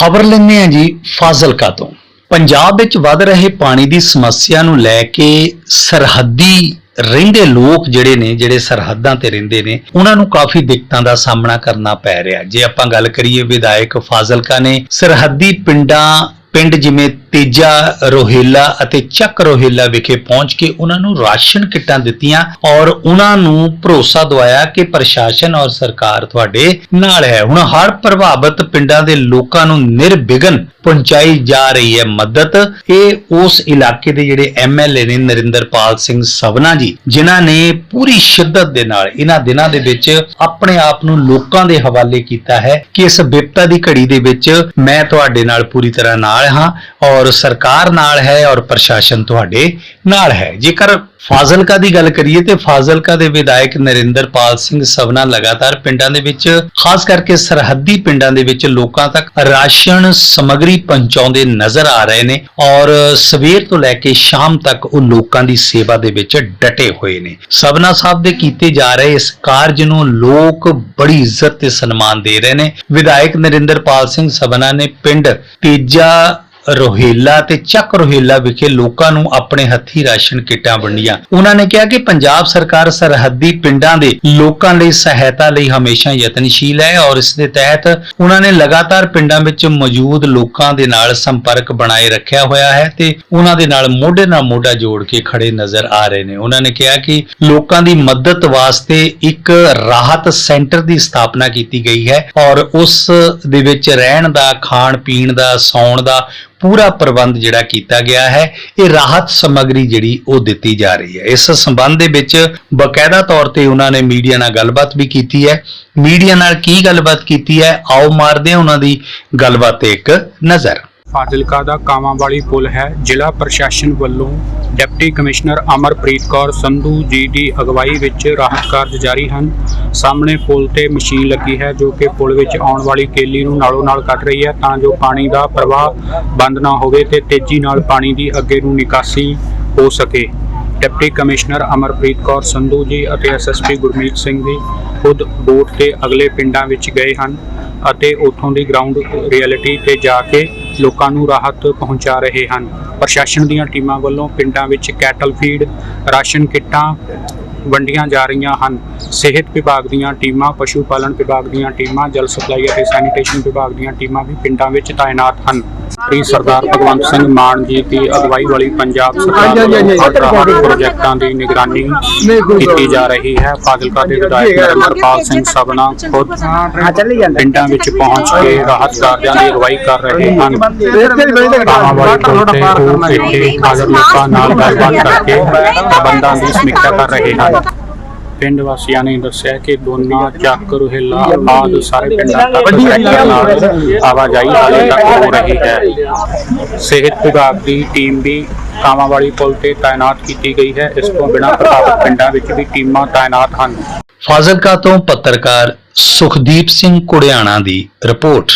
ਖਬਰ ਲੈਂਦੇ ਹਾਂ ਜੀ ਫਾਜ਼ਿਲਕਾ ਤੋਂ। ਪੰਜਾਬ ਵਿੱਚ ਵੱਧ ਰਹੇ ਪਾਣੀ ਦੀ ਸਮੱਸਿਆ ਨੂੰ ਲੈ ਕੇ ਸਰਹੱਦੀ ਰਹਿੰਦੇ ਲੋਕ ਜਿਹੜੇ ਨੇ, ਜਿਹੜੇ ਸਰਹੱਦਾਂ ਤੇ ਰਹਿੰਦੇ ਨੇ, ਉਹਨਾਂ ਨੂੰ ਕਾਫੀ ਦਿੱਕਤਾਂ ਦਾ ਸਾਹਮਣਾ ਕਰਨਾ ਪੈ ਰਿਹਾ। ਜੇ ਆਪਾਂ ਗੱਲ ਕਰੀਏ ਵਿਧਾਇਕ ਫਾਜ਼ਿਲਕਾ ਨੇ, ਸਰਹੱਦੀ ਪਿੰਡਾਂ ਪਿੰਡ ਜਿਵੇਂ ਤੇਜਾ ਰੋਹੇਲਾ ਅਤੇ ਚੱਕ ਰੋਹੇਲਾ ਵਿਖੇ ਪਹੁੰਚ ਕੇ ਉਹਨਾਂ ਨੂੰ ਰਾਸ਼ਨ ਕਿੱਟਾਂ ਦਿੱਤੀਆਂ ਔਰ ਉਹਨਾਂ ਨੂੰ ਭਰੋਸਾ ਦਵਾਇਆ ਕਿ ਪ੍ਰਸ਼ਾਸਨ ਔਰ ਸਰਕਾਰ ਤੁਹਾਡੇ ਨਾਲ ਹੈ। ਹੁਣ ਹਰ ਪ੍ਰਭਾਵਿਤ ਪਿੰਡਾਂ ਦੇ ਲੋਕਾਂ ਨੂੰ ਨਿਰਵਿਘਨ ਪਹੁੰਚਾਈ ਜਾ ਰਹੀ ਹੈ ਮਦਦ। ਇਹ ਉਸ ਇਲਾਕੇ ਦੇ ਜਿਹੜੇ ਐਮਐਲਏ ਨੇ ਨਰਿੰਦਰਪਾਲ ਸਿੰਘ ਸਵਨਾ ਜੀ, ਜਿਨ੍ਹਾਂ ਨੇ ਪੂਰੀ ਸ਼ਿੱਦਤ ਦੇ ਨਾਲ ਇਹਨਾਂ ਦਿਨਾਂ ਦੇ ਵਿੱਚ ਆਪਣੇ ਆਪ ਨੂੰ ਲੋਕਾਂ ਦੇ ਹਵਾਲੇ ਕੀਤਾ ਹੈ ਕਿ ਇਸ ਵਿਪਤਾ ਦੀ ਘੜੀ ਦੇ ਵਿੱਚ ਮੈਂ ਤੁਹਾਡੇ ਨਾਲ ਪੂਰੀ ਤਰ੍ਹਾਂ ਨਾਲ ਹਾਂ ਔਰ ਸਰਕਾਰ ਨਾਲ ਹੈ ਔਰ ਪ੍ਰਸ਼ਾਸਨ ਤੁਹਾਡੇ ਨਾਲ ਹੈ। ਜੇਕਰ ਫਾਜ਼ਿਲਕਾ ਦੀ ਗੱਲ ਕਰੀਏ ਤੇ ਫਾਜ਼ਿਲਕਾ ਦੇ ਵਿਧਾਇਕ ਨਰਿੰਦਰਪਾਲ ਸਿੰਘ ਸਵਨਾ ਲਗਾਤਾਰ ਪਿੰਡਾਂ ਦੇ ਵਿੱਚ, ਖਾਸ ਕਰਕੇ ਸਰਹੱਦੀ ਪਿੰਡਾਂ ਦੇ ਵਿੱਚ ਲੋਕਾਂ ਤੱਕ ਰਾਸ਼ਨ ਸਮੱਗਰੀ ਪਹੁੰਚਾਉਂਦੇ ਨਜ਼ਰ ਆ ਰਹੇ ਨੇ ਔਰ ਸਵੇਰ ਤੋਂ ਲੈ ਕੇ ਸ਼ਾਮ ਤੱਕ ਉਹ ਲੋਕਾਂ ਦੀ ਸੇਵਾ ਦੇ ਵਿੱਚ ਡਟੇ ਹੋਏ ਨੇ। ਸਵਨਾ ਸਾਹਿਬ ਦੇ ਕੀਤੇ ਜਾ ਰਹੇ ਇਸ ਕਾਰਜ ਨੂੰ ਲੋਕ ਬੜੀ ਇੱਜ਼ਤ ਤੇ ਸਨਮਾਨ ਦੇ ਰਹੇ ਨੇ। ਵਿਧਾਇਕ ਨਰਿੰਦਰਪਾਲ ਸਿੰਘ ਸਵਨਾ ਨੇ ਪਿੰਡ ਤੇਜਾ ਰੋਹੇਲਾ ਤੇ ਚੱਕ ਰੋਹੇਲਾ ਵਿਖੇ ਲੋਕਾਂ ਨੂੰ ਆਪਣੇ ਹੱਥੀ ਰਾਸ਼ਨ ਕਿੱਟਾਂ ਵੰਡੀਆਂ। ਉਹਨਾਂ ਨੇ ਕਿਹਾ ਕਿ ਪੰਜਾਬ ਸਰਕਾਰ ਸਰਹੱਦੀ ਪਿੰਡਾਂ ਦੇ ਲੋਕਾਂ ਲਈ ਸਹਾਇਤਾ ਲਈ ਹਮੇਸ਼ਾ ਯਤਨਸ਼ੀਲ ਹੈ ਔਰ ਇਸ ਦੇ ਤਹਿਤ ਉਹਨਾਂ ਨੇ ਲਗਾਤਾਰ ਪਿੰਡਾਂ ਵਿੱਚ ਮੌਜੂਦ ਲੋਕਾਂ ਦੇ ਨਾਲ ਸੰਪਰਕ ਬਣਾਏ ਰੱਖਿਆ ਹੋਇਆ ਹੈ ਤੇ ਉਹਨਾਂ ਦੇ ਨਾਲ ਮੋਢੇ ਨਾਲ ਮੋਢਾ ਜੋੜ ਕੇ ਖੜੇ ਨਜ਼ਰ ਆ ਰਹੇ ਨੇ। ਉਹਨਾਂ ਨੇ ਕਿਹਾ ਕਿ ਲੋਕਾਂ ਦੀ ਮਦਦ ਵਾਸਤੇ ਇੱਕ ਰਾਹਤ ਸੈਂਟਰ ਦੀ ਸਥਾਪਨਾ ਕੀਤੀ ਗਈ ਹੈ ਔਰ ਉਸ ਦੇ ਵਿੱਚ ਰਹਿਣ ਦਾ ਖਾਣ ਪੀਣ ਦਾ, ਸੌਣ ਦਾ ਪੂਰਾ ਪ੍ਰਬੰਧ ਜਿਹੜਾ ਕੀਤਾ ਗਿਆ ਹੈ, ਇਹ ਰਾਹਤ ਸਮੱਗਰੀ ਜਿਹੜੀ ਉਹ ਦਿੱਤੀ ਜਾ ਰਹੀ ਹੈ। ਇਸ ਸੰਬੰਧ ਦੇ ਵਿੱਚ ਬਕਾਇਦਾ ਤੌਰ ਤੇ ਉਹਨਾਂ ਨੇ ਮੀਡੀਆ ਨਾਲ ਗੱਲਬਾਤ ਵੀ ਕੀਤੀ ਹੈ। ਮੀਡੀਆ ਨਾਲ ਕੀ ਗੱਲਬਾਤ ਕੀਤੀ ਹੈ, ਆਓ ਮਾਰਦੇ ਹਾਂ ਉਹਨਾਂ ਦੀ ਗੱਲਬਾਤ ਤੇ ਇੱਕ ਨਜ਼ਰ। ਫਾਜ਼ਿਲਕਾ ਦਾ ਕਾਵਾਂਵਾਲੀ ਪੁਲ ਹੈ। ਜ਼ਿਲ੍ਹਾ ਪ੍ਰਸ਼ਾਸਨ ਵੱਲੋਂ ਡਿਪਟੀ ਕਮਿਸ਼ਨਰ ਅਮਰਪ੍ਰੀਤ ਕੌਰ ਸੰਧੂ ਜੀ ਦੀ ਅਗਵਾਈ ਵਿੱਚ ਰਾਹਤ ਕਾਰਜ ਜਾਰੀ ਹਨ। ਸਾਹਮਣੇ ਪੁਲ ਤੇ ਮਸ਼ੀਨ ਲੱਗੀ ਹੈ ਜੋ ਕਿ ਪੁਲ ਵਿੱਚ ਆਉਣ ਵਾਲੀ ਕੇਲੀ ਨੂੰ ਨਾਲੋਂ ਨਾਲ ਕੱਢ ਰਹੀ ਹੈ ਤਾਂ ਜੋ ਪਾਣੀ ਦਾ ਪ੍ਰਵਾਹ ਬੰਦ ਨਾ ਹੋਵੇ ਤੇ ਤੇਜ਼ੀ ਨਾਲ ਪਾਣੀ ਦੀ ਅੱਗੇ ਨੂੰ ਨਿਕਾਸੀ ਹੋ ਸਕੇ। ਡਿਪਟੀ ਕਮਿਸ਼ਨਰ ਅਮਰਪ੍ਰੀਤ ਕੌਰ ਸੰਧੂ ਜੀ ਅਤੇ ਐਸਐਸਪੀ ਗੁਰਮੀਤ ਸਿੰਘ ਜੀ ਖੁਦ ਬੋਟ ਤੇ ਅਗਲੇ ਪਿੰਡਾਂ ਵਿੱਚ ਗਏ ਹਨ ਅਤੇ ਉੱਥੋਂ ਦੀ ਗਰਾਊਂਡ ਰਿਐਲਿਟੀ ਤੇ ਜਾ ਕੇ ਲੋਕਾਂ ਨੂੰ ਰਾਹਤ ਪਹੁੰਚਾ ਰਹੇ ਹਨ। ਪ੍ਰਸ਼ਾਸਨ ਦੀਆਂ ਟੀਮਾਂ ਵੱਲੋਂ ਪਿੰਡਾਂ ਵਿੱਚ ਕੈਟਲ ਫੀਡ, ਰਾਸ਼ਨ ਕਿੱਟਾਂ ਵੰਡੀਆਂ ਜਾ ਰਹੀਆਂ ਹਨ। ਸਿਹਤ ਵਿਭਾਗ ਦੀਆਂ ਟੀਮਾਂ, ਪਸ਼ੂ ਪਾਲਣ ਵਿਭਾਗ ਦੀਆਂ ਟੀਮਾਂ, ਜਲ ਸਪਲਾਈ ਅਤੇ ਸੈਨੀਟੇਸ਼ਨ ਵਿਭਾਗ ਦੀਆਂ ਟੀਮਾਂ ਵੀ ਪਿੰਡਾਂ ਵਿੱਚ ਤਾਇਨਾਤ ਹਨ। ਸ੍ਰੀ ਸਰਦਾਰ ਭਗਵੰਤ ਸਿੰਘ ਮਾਨ ਜੀ ਦੀ ਅਗਵਾਈ ਵਾਲੀ ਪੰਜਾਬ ਸਰਕਾਰ ਵੱਲੋਂ ਰਾਹਤ ਪ੍ਰੋਜੈਕਟਾਂ ਦੀ ਨਿਗਰਾਨੀ ਕੀਤੀ ਜਾ ਰਹੀ ਹੈ। ਫਾਜ਼ਿਲਕਾ ਦੇ ਵਿਧਾਇਕ ਨਰਿੰਦਰਪਾਲ ਸਿੰਘ ਸਭਨਾ ਖੁਦ ਪਿੰਡਾਂ ਵਿੱਚ ਪਹੁੰਚ ਕੇ ਰਾਹਤ ਕਾਰਜਾਂ ਦੀ ਅਗਵਾਈ ਕਰ ਰਹੇ ਹਨ। ਇੱਥੇ ਹਾਜ਼ਰ ਲੋਕਾਂ ਨਾਲ ਗੱਲਬਾਤ ਕਰਕੇ ਪ੍ਰਬੰਧਾਂ ਦੀ ਸਮੀਖਿਆ ਕਰ ਰਹੇ ਹਨ। ਪਿੰਡ ਵਾਸੀਆਂ ਨੇ ਦੱਸਿਆ ਕਿ ਦੋਨਾ ਚੱਕ ਰੁਹੇਲਾ ਆਦਿ ਸਾਰੇ ਪਿੰਡਾਂ ਤੱਕ ਟਰੈਕਟਰ ਨਾਲ ਆਵਾਜਾਈ ਹਾਲੇ ਤੱਕ ਹੋ ਰਹੀ ਹੈ। ਸਿਹਤ ਵਿਭਾਗ ਦੀ ਟੀਮ ਵੀ ਕਾਮਾਂਵਾਲੀ ਪੁਲ ਤੇ ਤਾਇਨਾਤ ਕੀਤੀ ਗਈ ਹੈ। ਇਸ ਤੋਂ ਬਿਨਾਂ ਪ੍ਰਭਾਵਿਤ ਪਿੰਡਾਂ ਵਿੱਚ ਵੀ ਟੀਮਾਂ ਤਾਇਨਾਤ ਹਨ। ਫਾਜ਼ਿਲਕਾ ਤੋਂ ਪੱਤਰਕਾਰ ਸੁਖਦੀਪ ਸਿੰਘ ਕੁੜਿਆਣਾ ਦੀ ਰਿਪੋਰਟ।